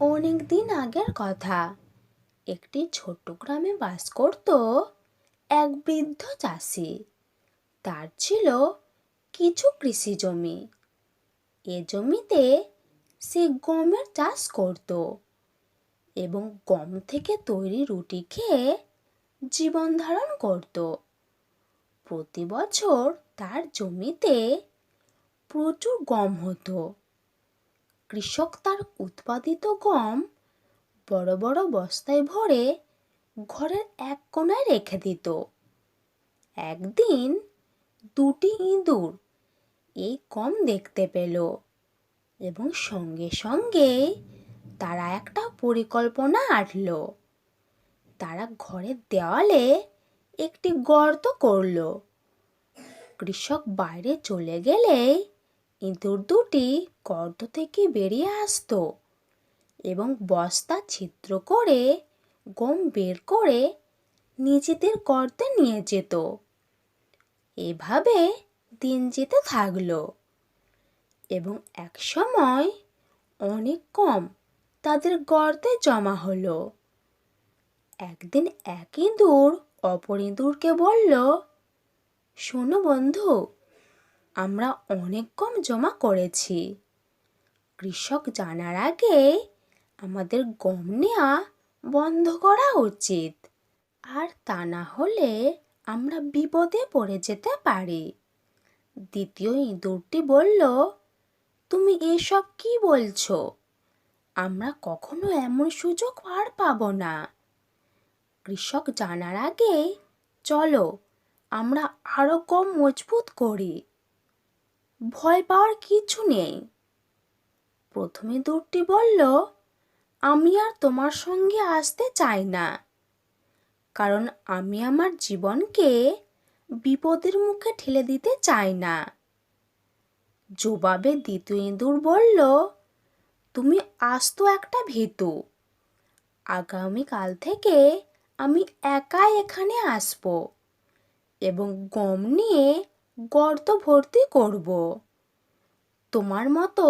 অনেক দিন আগের কথা। একটি ছোট্ট গ্রামে বাস করত এক বৃদ্ধ চাষি। তার ছিল কিছু কৃষি জমি। এ জমিতে সে গমের চাষ করত এবং গম থেকে তৈরি রুটি খেয়ে জীবন ধারণ করত। প্রতি বছর তার জমিতে প্রচুর গম হতো। কৃষক তার উৎপাদিত গম বড় বড় বস্তায় ভরে ঘরের এক কোণায় রেখে দিত। একদিন দুটি ইঁদুর এই গম দেখতে পেল এবং সঙ্গে সঙ্গে তারা একটা পরিকল্পনা আঁটল। তারা ঘরের দেওয়ালে একটি গর্ত করল। কৃষক বাইরে চলে গেলেই ইঁদুর দুটি গর্ত থেকে বেরিয়ে আসতো এবং বস্তা ছিদ্র করে, গম বের করে নিজেদের গর্তে নিয়ে যেত। এভাবে দিন যেতে থাকল এবং এক সময় অনেক কম তাদের গর্তে জমা হলো। একদিন এক ইঁদুর অপর ইঁদুরকে বলল, শোনো বন্ধু আমরা অনেক কম জমা করেছি। কৃষক জানার আগে আমাদের গম নেওয়া বন্ধ করা উচিত। আর তা না হলে আমরা বিপদে পড়ে যেতে পারি। দ্বিতীয় ইঁদুরটি বলল, তুমি এসব কি বলছো? আমরা কখনো এমন সুযোগ আর পাবো না। কৃষক জানার আগে, চলো, আমরা আরও কম মজবুত করি। ভয় পাওয়ার কিছু নেই। প্রথমে দূরটি বলল, আমি আর তোমার সঙ্গে আসতে চাই না। কারণ আমি আমার জীবনকে বিপদের মুখে ঠেলে দিতে চাই না। জবাবে দ্বিতীয় ইঁদুর বলল, তুমি আস্ত একটা ভীতু। আগামীকাল থেকে আমি একা এখানে আসব এবং গম নিয়ে গর্ত ভর্তি করব। তোমার মতো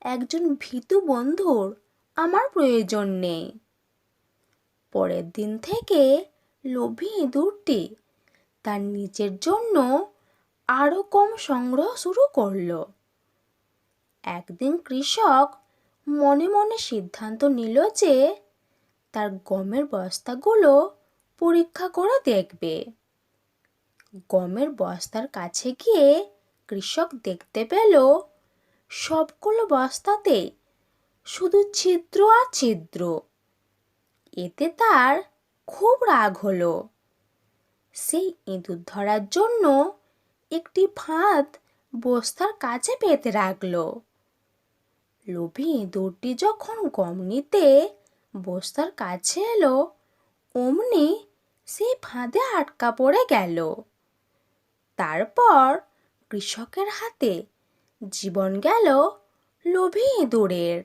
একজন ভীতু বন্ধুর আমার প্রয়োজন নেই। পরের দিন থেকে লোভী ইঁদুরটি তার নিজের জন্য আরও কম সংগ্রহ শুরু করল। একদিন কৃষক মনে মনে সিদ্ধান্ত নিল যে তার গমের বস্তাগুলো পরীক্ষা করে দেখবে। গমের বস্তার কাছে গিয়ে কৃষক দেখতে পেল, সবগুলো বস্তাতে শুধু ছিদ্র আর ছিদ্র। এতে তার খুব রাগ হলো। সেই ইঁদুর ধরার জন্য একটি ফাঁদ বস্তার কাছে পেতে রাখল। লোভী ইঁদুরটি যখন গম নিতে বস্তার কাছে এলো, অমনি সেই ফাঁদে আটকা পড়ে গেল। তারপর কৃষকের হাতে জীবন গেল লোভী ইঁদুরের